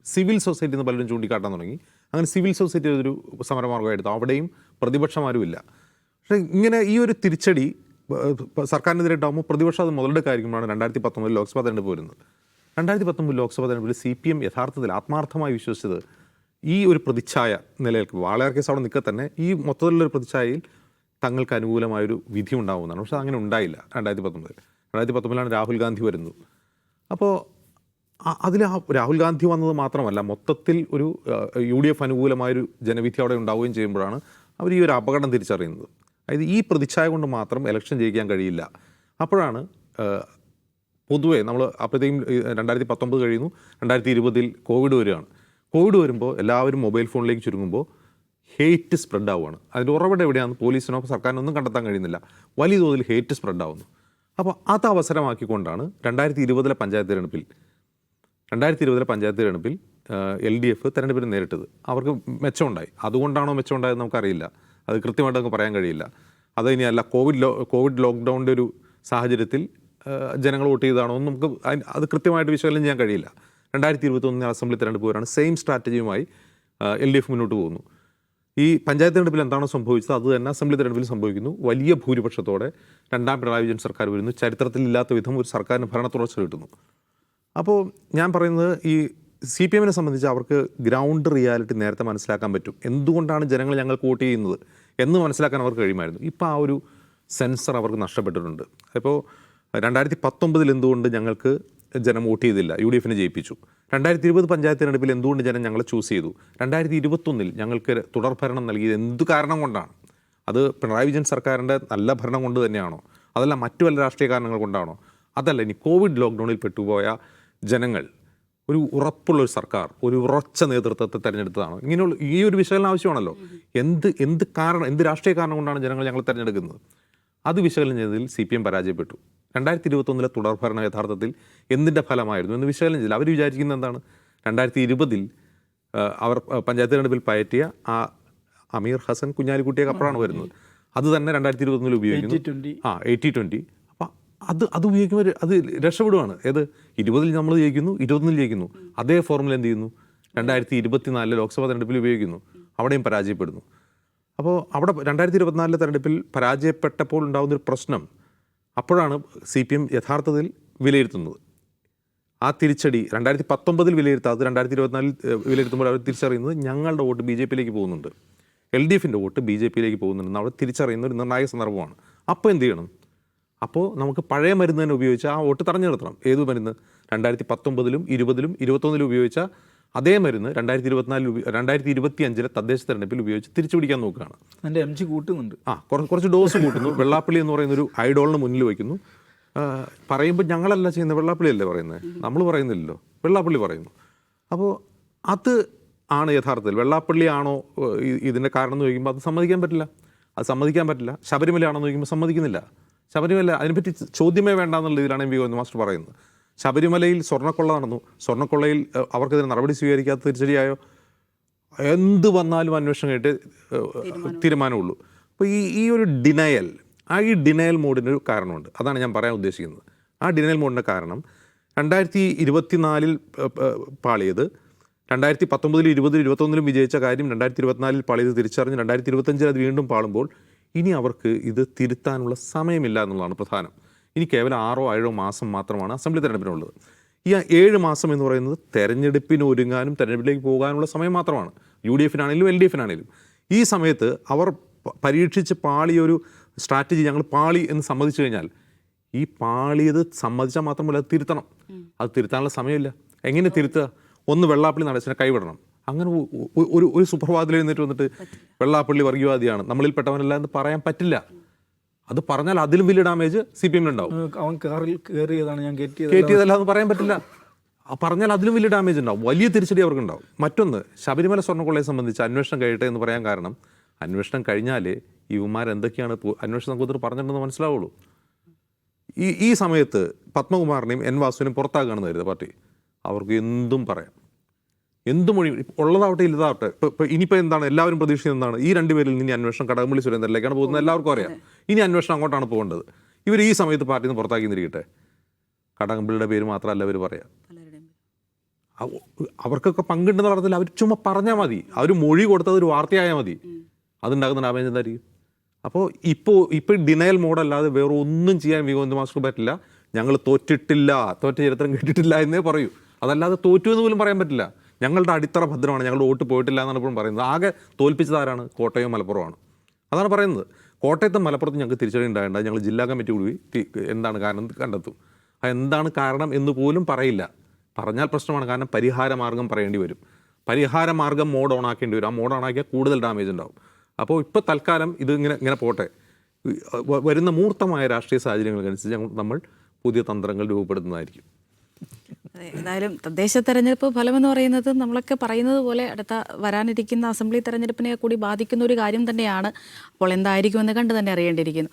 സിവിൽ സൊസൈറ്റി എന്ന് പലരും ചൂണ്ടിക്കാട്ടാൻ തുടങ്ങി. അങ്ങനെ സിവിൽ സൊസൈറ്റി ഒരു സമരമാർഗം എടുത്തു. അവിടെയും പ്രതിപക്ഷമാരുമില്ല. പക്ഷേ ഇങ്ങനെ ഈ ഒരു തിരിച്ചടി ഏഹ്, പ- സർക്കാരിനെതിരെ ഉണ്ടാകുമ്പോൾ പ്രതിപക്ഷം അത് മുതലെടുക്കായിരിക്കുമ്പോഴാണ് രണ്ടായിരത്തി പത്തൊമ്പതിൽ ലോക്സഭാ തെരഞ്ഞെടുപ്പ് വരുന്നത്. രണ്ടായിരത്തി പത്തൊമ്പത് ലോക്സഭാ തെരഞ്ഞെടുപ്പിൽ സി പി എം യഥാർത്ഥത്തിൽ ആത്മാർത്ഥമായി വിശ്വസിച്ചത് ഈ ഒരു പ്രതിച്ഛായ നിലനിൽക്കും വാളയാർ കേസ് അവിടെ നിൽക്കുക തന്നെ ഈ മൊത്തത്തിലുള്ളൊരു പ്രതിച്ഛായയിൽ തങ്ങൾക്ക് അനുകൂലമായൊരു വിധി ഉണ്ടാകുന്നതാണ് പക്ഷേ അങ്ങനെ ഉണ്ടായില്ല രണ്ടായിരത്തി പത്തൊമ്പതിൽ രണ്ടായിരത്തി പത്തൊമ്പതിലാണ് രാഹുൽ ഗാന്ധി വരുന്നത്. അപ്പോൾ അതിൽ ആ രാഹുൽ ഗാന്ധി വന്നത് മാത്രമല്ല മൊത്തത്തിൽ ഒരു യു ഡി എഫ് അനുകൂലമായൊരു ജനവിധി അവിടെ ഉണ്ടാവുകയും ചെയ്യുമ്പോഴാണ് അവർ ഈ ഒരു അപകടം തിരിച്ചറിയുന്നത്. അതായത് ഈ പ്രതിച്ഛായ കൊണ്ട് മാത്രം ഇലക്ഷൻ ജയിക്കാൻ കഴിയില്ല. അപ്പോഴാണ് പൊതുവെ നമ്മൾ അപ്പോഴത്തേക്കും രണ്ടായിരത്തി പത്തൊമ്പത് കഴിയുന്നു രണ്ടായിരത്തി ഇരുപതിൽ കോവിഡ് വരികയാണ്. കോവിഡ് വരുമ്പോൾ എല്ലാവരും മൊബൈൽ ഫോണിലേക്ക് ചുരുങ്ങുമ്പോൾ ഹേറ്റ് സ്പ്രെഡ് ആവുകയാണ് അതിന്റെ ഉറവിടം എവിടെയാണ് പോലീസിനോ സർക്കാരിനൊന്നും കണ്ടെത്താൻ കഴിയുന്നില്ല. വലിയ തോതിൽ ഹേറ്റ് സ്പ്രെഡ് ആവുന്നു അപ്പോൾ അത് അവസരമാക്കിക്കൊണ്ടാണ് രണ്ടായിരത്തി ഇരുപതിലെ പഞ്ചായത്ത് തിരഞ്ഞെടുപ്പിൽ രണ്ടായിരത്തി ഇരുപതിലെ പഞ്ചായത്ത് തിരഞ്ഞെടുപ്പിൽ എൽ ഡി എഫ് തെരഞ്ഞെടുപ്പിൽ നേരിട്ടത്. അവർക്ക് മെച്ചമുണ്ടായി. അതുകൊണ്ടാണോ മെച്ചമുണ്ടായത് നമുക്കറിയില്ല. അത് കൃത്യമായിട്ട് നമുക്ക് പറയാൻ കഴിയില്ല. അത് ഇനിയല്ല കോവിഡ് ലോ കോവിഡ് ലോക്ക്ഡൗണിന്റെ ഒരു സാഹചര്യത്തിൽ ജനങ്ങൾ വോട്ട് ചെയ്തതാണോ എന്ന് നമുക്ക് അത് കൃത്യമായിട്ട് വിശകലനം ചെയ്യാൻ കഴിയില്ല. രണ്ടായിരത്തി ഇരുപത്തൊന്നിന് അസംബ്ലി തെരഞ്ഞെടുപ്പ് വരാണ് സെയിം സ്ട്രാറ്റജിയുമായി എൽ ഡി എഫ് മുന്നോട്ട് പോകുന്നു. ഈ പഞ്ചായത്ത് തെരഞ്ഞെടുപ്പിൽ എന്താണോ സംഭവിച്ചത് അത് തന്നെ അസംബ്ലി തെരഞ്ഞെടുപ്പിൽ സംഭവിക്കുന്നു. വലിയ ഭൂരിപക്ഷത്തോടെ രണ്ടാം പിണറായി വിജയൻ സർക്കാർ വരുന്നു. ചരിത്രത്തിലില്ലാത്ത വിധം ഒരു സർക്കാരിന് ഭരണ തുടർച്ച കിട്ടുന്നു. അപ്പോൾ ഞാൻ പറയുന്നത് ഈ സി പി എമ്മിനെ സംബന്ധിച്ച് അവർക്ക് ഗ്രൗണ്ട് റിയാലിറ്റി നേരത്തെ മനസ്സിലാക്കാൻ പറ്റും. എന്തുകൊണ്ടാണ് ജനങ്ങൾ ഞങ്ങൾക്ക് വോട്ട് ചെയ്യുന്നത്? എന്ന് മനസ്സിലാക്കാൻ അവർക്ക് കഴിയുമായിരുന്നു. ഇപ്പോൾ ആ ഒരു സെൻസർ അവർക്ക് നഷ്ടപ്പെട്ടിട്ടുണ്ട്. അപ്പോൾ രണ്ടായിരത്തി പത്തൊമ്പതിൽ എന്തുകൊണ്ട് ഞങ്ങൾക്ക് ജനം വോട്ട് ചെയ്തില്ല? യു ഡി എഫിനെ ജയിപ്പിച്ചു. രണ്ടായിരത്തി ഇരുപത് പഞ്ചായത്ത് തിരഞ്ഞെടുപ്പിൽ എന്തുകൊണ്ട് ജനം ഞങ്ങളെ ചൂസ് ചെയ്തു? രണ്ടായിരത്തി ഇരുപത്തൊന്നിൽ ഞങ്ങൾക്ക് തുടർഭരണം നൽകിയത് എന്ത് കാരണം കൊണ്ടാണ്? അത് പിണറായി വിജയൻ സർക്കാരിന്റെ നല്ല ഭരണം കൊണ്ട് തന്നെയാണോ? അതല്ല മറ്റു വല്ല രാഷ്ട്രീയ കാരണങ്ങൾ കൊണ്ടാണോ? അതല്ല ഇനി കോവിഡ് ലോക്ക്ഡൗണിൽ പെട്ടുപോയ ജനങ്ങൾ ഒരു ഉറപ്പുള്ള ഒരു സർക്കാർ ഒരു ഉറച്ച നേതൃത്വത്തെ തിരഞ്ഞെടുത്തതാണ്. ഇങ്ങനെയുള്ള ഈ ഒരു വിശകലനം ആവശ്യമാണല്ലോ. എന്ത് എന്ത് കാരണം എന്ത് രാഷ്ട്രീയ കാരണം കൊണ്ടാണ് ജനങ്ങൾ ഞങ്ങൾ തിരഞ്ഞെടുക്കുന്നത്? അത് വിശകലനം ചെയ്തതിൽ സി പി എം പരാജയപ്പെട്ടു. രണ്ടായിരത്തി ഇരുപത്തൊന്നിലെ തുടർഭരണം യഥാർത്ഥത്തിൽ എന്തിന്റെ ഫലമായിരുന്നു എന്ന് വിശകലനം ചെയ്തില്ല. അവർ വിചാരിക്കുന്നത് എന്താണ്? രണ്ടായിരത്തി ഇരുപതിൽ അവർ പഞ്ചായത്ത് തിരഞ്ഞെടുപ്പിൽ പയറ്റിയ ആ അമീർ ഹസൻ കുഞ്ഞാലിക്കുട്ടിയൊക്കെ അപ്പോഴാണ് വരുന്നത്. അത് തന്നെ രണ്ടായിരത്തി ഇരുപത്തൊന്നിൽ ഉപയോഗിക്കുന്നു 80-20. ആ എയ്റ്റി ട്വന്റി അത് അത് ഉപയോഗിക്കുമ്പോൾ അത് രക്ഷപ്പെടുവാണ്. ഏത്? ഇരുപതിൽ നമ്മൾ ജയിക്കുന്നു ഇരുപത്തൊന്നിൽ ജയിക്കുന്നു. അതേ ഫോർമുല എന്ത് ചെയ്യുന്നു? രണ്ടായിരത്തി ഇരുപത്തിനാലിലെ ലോക്സഭാ തെരഞ്ഞെടുപ്പിൽ ഉപയോഗിക്കുന്നു. അവിടെയും പരാജയപ്പെടുന്നു. അപ്പോൾ അവിടെ രണ്ടായിരത്തി ഇരുപത്തിനാലിലെ തെരഞ്ഞെടുപ്പിൽ പരാജയപ്പെട്ടപ്പോൾ ഉണ്ടാകുന്നൊരു പ്രശ്നം അപ്പോഴാണ് സി പി എം യഥാർത്ഥത്തിൽ വിലയിരുത്തുന്നത്. ആ തിരിച്ചടി രണ്ടായിരത്തി പത്തൊമ്പതിൽ വിലയിരുത്താതെ രണ്ടായിരത്തി ഇരുപത്തിനാലിൽ വിലയിരുത്തുമ്പോൾ അവർ തിരിച്ചറിയുന്നത് ഞങ്ങളുടെ വോട്ട് ബി ജെ പിയിലേക്ക് പോകുന്നുണ്ട്. എൽ ഡി എഫിന്റെ വോട്ട് ബി ജെ പിയിലേക്ക് പോകുന്നുണ്ടെന്ന് അവിടെ തിരിച്ചറിയുന്ന ഒരു നിർണായക സന്ദർഭമാണ്. അപ്പോൾ എന്ത് ചെയ്യണം? അപ്പോൾ നമുക്ക് പഴയ മരുന്ന് തന്നെ ഉപയോഗിച്ച് ആ വോട്ട് തടഞ്ഞു നിർത്തണം. ഏത് മരുന്ന്? രണ്ടായിരത്തി പത്തൊമ്പതിലും ഇരുപതിലും ഇരുപത്തൊന്നിലും ഉപയോഗിച്ച അതേ മരുന്ന് രണ്ടായിരത്തി ഇരുപത്തിനാലിൽ രണ്ടായിരത്തി ഇരുപത്തി അഞ്ചിലെ തദ്ദേശ തെരഞ്ഞെടുപ്പിൽ ഉപയോഗിച്ച് തിരിച്ചു പിടിക്കാൻ നോക്കുകയാണ്. എന്റെ എം ജി കൂട്ടുന്നുണ്ട്. ആ കുറച്ച് കുറച്ച് ഡോസ് കൂട്ടുന്നു. വെള്ളാപ്പള്ളി എന്ന് പറയുന്ന ഒരു ഐഡോളിന് മുന്നിൽ വയ്ക്കുന്നു. പറയുമ്പോൾ ഞങ്ങളല്ല ചെയ്യുന്നത് വെള്ളാപ്പള്ളി അല്ലേ പറയുന്നത്? നമ്മൾ പറയുന്നില്ലല്ലോ. വെള്ളാപ്പള്ളി പറയുന്നു. അപ്പോൾ അത് ആണ് യഥാർത്ഥത്തിൽ. വെള്ളാപ്പള്ളി ആണോ ഇതിന്റെ കാരണം എന്ന് ചോദിക്കുമ്പോൾ അത് സമ്മതിക്കാൻ പറ്റില്ല. അത് സമ്മതിക്കാൻ പറ്റില്ല. ശബരിമല ആണോ എന്ന് ചോദിക്കുമ്പോൾ സമ്മതിക്കുന്നില്ല. ശബരിമല അതിനെപ്പറ്റി ചോദ്യമേ വേണ്ട എന്നുള്ള രീതിയിലാണ് എം വി ഗോവിന്ദ മാസ്റ്റർ പറയുന്നത്. ശബരിമലയിൽ സ്വർണക്കൊള്ള നടന്നു. സ്വർണക്കൊള്ളയിൽ അവർക്കെതിരെ നടപടി സ്വീകരിക്കാത്ത തിരിച്ചടിയായോ? എന്ത് വന്നാലും അന്വേഷണം കേട്ട് തീരുമാനമുള്ളൂ. അപ്പോൾ ഈ ഈ ഒരു ഡിനയൽ ആ ഈ ഡിനയൽ മോഡിന് ഒരു കാരണമുണ്ട്. അതാണ് ഞാൻ പറയാൻ ഉദ്ദേശിക്കുന്നത്. ആ ഡിനയൽ മോഡിന്റെ കാരണം രണ്ടായിരത്തി ഇരുപത്തിനാലിൽ പാളിയത് രണ്ടായിരത്തി പത്തൊമ്പതിൽ ഇരുപതിൽ ഇരുപത്തൊന്നിലും വിജയിച്ച കാര്യം രണ്ടായിരത്തി ഇരുപത്തിനാലിൽ പാളിയത് തിരിച്ചറിഞ്ഞ് രണ്ടായിരത്തി ഇരുപത്തഞ്ചിൽ അത് വീണ്ടും പാളുമ്പോൾ ഇനി അവർക്ക് ഇത് തിരുത്താനുള്ള സമയമില്ല എന്നുള്ളതാണ് പ്രധാനം. ഇനി കേവലം ആറോ ഏഴോ മാസം മാത്രമാണ് അസംബ്ലി തെരഞ്ഞെടുപ്പിനുള്ളത്. ഈ ഏഴ് മാസം എന്ന് പറയുന്നത് തെരഞ്ഞെടുപ്പിന് ഒരുങ്ങാനും തെരഞ്ഞെടുപ്പിലേക്ക് പോകാനുള്ള സമയം മാത്രമാണ്. യു ഡി എഫിനാണെങ്കിലും എൽ ഡി എഫിനാണെങ്കിലും. ഈ സമയത്ത് അവർ പരീക്ഷിച്ച് പാളിയൊരു സ്ട്രാറ്റജി ഞങ്ങൾ പാളി എന്ന് സമ്മതിച്ചു കഴിഞ്ഞാൽ ഈ പാളിയത് സമ്മതിച്ചാൽ മാത്രമല്ല അത് തിരുത്തണം. അത് തിരുത്താനുള്ള സമയമില്ല. എങ്ങനെ തിരുത്തുക? ഒന്ന് വെള്ളാപ്പള്ളി നടച്ചിനെ കൈവിടണം. അങ്ങനെ ഒരു ഒരു സുപ്രഭാതത്തിൽ എഴുന്നേറ്റ് വന്നിട്ട് വെള്ളാപ്പള്ളി വർഗീയവാദിയാണ്. നമ്മളിൽ പെട്ടവനല്ല എന്ന് പറയാൻ പറ്റില്ല. അത് പറഞ്ഞാൽ അതിലും വലിയ ഡാമേജ് സി പി എമ്മിനുണ്ടാവും ഉണ്ടാവും. അവൻ കാറിൽ കയറിയതാണ് ഞാൻ കയറ്റിയതല്ല എന്ന് പറയാൻ പറ്റില്ല. പറഞ്ഞാൽ അതിലും വലിയ ഡാമേജ് ഉണ്ടാവും. വലിയ തിരിച്ചടി അവർക്കുണ്ടാവും മറ്റൊന്ന് ശബരിമല സ്വർണക്കൊള്ളയെ സംബന്ധിച്ച് അന്വേഷണം കഴിയട്ടെ എന്ന് പറയാൻ കാരണം അന്വേഷണം കഴിഞ്ഞാലേ ഇവന്മാർ എന്തൊക്കെയാണ് അന്വേഷണ സംഘത്തിൽ പറഞ്ഞിട്ടുണ്ടെന്ന് മനസ്സിലാവുള്ളൂ. ഈ ഈ സമയത്ത് പത്മകുമാറിനെയും എൻ വാസുവിനെയും പുറത്താക്കുകയാണെന്ന് കരുതുക പാർട്ടി. അവർക്ക് എന്തും പറയാം. എന്തും മൊഴി? ഉള്ളതാവട്ടെ ഇല്ലതാവട്ടെ. ഇപ്പൊ ഇനിയിപ്പോ എന്താണ്? എല്ലാവരും പ്രതീക്ഷിക്കുന്നത് എന്താണ്? ഈ രണ്ടുപേരിൽ നിന്ന് അന്വേഷണം കടകംപള്ളി സുരേന്ദ്രനിലേക്കാണ് പോകുന്നത്. എല്ലാവർക്കും അറിയാം. ഇനി അന്വേഷണം അങ്ങോട്ടാണ് പോകേണ്ടത്. ഇവർ ഈ സമയത്ത് പാർട്ടിയിൽ നിന്ന് പുറത്താക്കി നിന്നിരിക്കട്ടെ കടകംപള്ളിയുടെ പേര് മാത്രമല്ല അവർ പറയാം. അവ- അവർക്കൊക്കെ പങ്കുണ്ടെന്ന് പറഞ്ഞാൽ അവർ ചുമ്മാ പറഞ്ഞാൽ മതി. അവർ മൊഴി കൊടുത്തത് ഒരു വാർത്തയായാൽ മതി. അതുണ്ടാകുന്ന ഡാമേജ് എന്തായിരിക്കും? അപ്പോൾ ഇപ്പോൾ ഇപ്പോൾ ഡിനയൽ മോഡല്ലാതെ വേറെ ഒന്നും ചെയ്യാൻ വിഗോന്ത് മാസ്റ്റർ പറ്റില്ല. ഞങ്ങൾ തോറ്റിട്ടില്ല. തോറ്റ ചരിത്രം കേട്ടിട്ടില്ല എന്നേ പറയൂ. അതല്ലാതെ തോറ്റു എന്ന് പോലും പറയാൻ പറ്റില്ല. ഞങ്ങളുടെ അടിത്തറ ഭദ്രമാണ് ഞങ്ങൾ വോട്ട് പോയിട്ടില്ല എന്നാണ് ഇപ്പോഴും പറയുന്നത്. ആകെ തോൽപ്പിച്ചത് ആരാണ്? കോട്ടയം മലപ്പുറമാണ്. അതാണ് പറയുന്നത്. കോട്ടയത്തും മലപ്പുറത്തും ഞങ്ങൾക്ക് തിരിച്ചടി ഉണ്ടായിട്ടുണ്ട്. ഞങ്ങൾ ജില്ലാ കമ്മിറ്റി കൂടി എന്താണ് കാരണം കണ്ടെത്തും. എന്താണ് കാരണം എന്ന് പോലും പറയില്ല. പറഞ്ഞാൽ പ്രശ്നമാണ്. കാരണം പരിഹാര മാർഗം പറയേണ്ടി വരും. പരിഹാര മാർഗം മോഡ് ഓൺ ആക്കേണ്ടി വരും. ആ മോഡ് ഓൺ ആക്കിയാൽ കൂടുതൽ ഡാമേജ് ഉണ്ടാവും. അപ്പോൾ ഇപ്പോൾ തൽക്കാലം ഇത് ഇങ്ങനെ ഇങ്ങനെ പോട്ടെ. വരുന്ന മൂർത്തമായ രാഷ്ട്രീയ സാഹചര്യങ്ങൾക്കനുസരിച്ച് നമ്മൾ പുതിയ തന്ത്രങ്ങൾ രൂപപ്പെടുത്തുന്നതായിരിക്കും. ഏതായാലും തദ്ദേശ തെരഞ്ഞെടുപ്പ് ഫലം എന്ന് പറയുന്നത് നമ്മളൊക്കെ പറയുന്നത് പോലെ അടുത്ത വരാനിരിക്കുന്ന അസംബ്ലി തെരഞ്ഞെടുപ്പിനെ കൂടി ബാധിക്കുന്ന ഒരു കാര്യം തന്നെയാണ്. അപ്പോൾ എന്തായിരിക്കുമെന്ന് കണ്ട് തന്നെ അറിയേണ്ടിയിരിക്കുന്നു.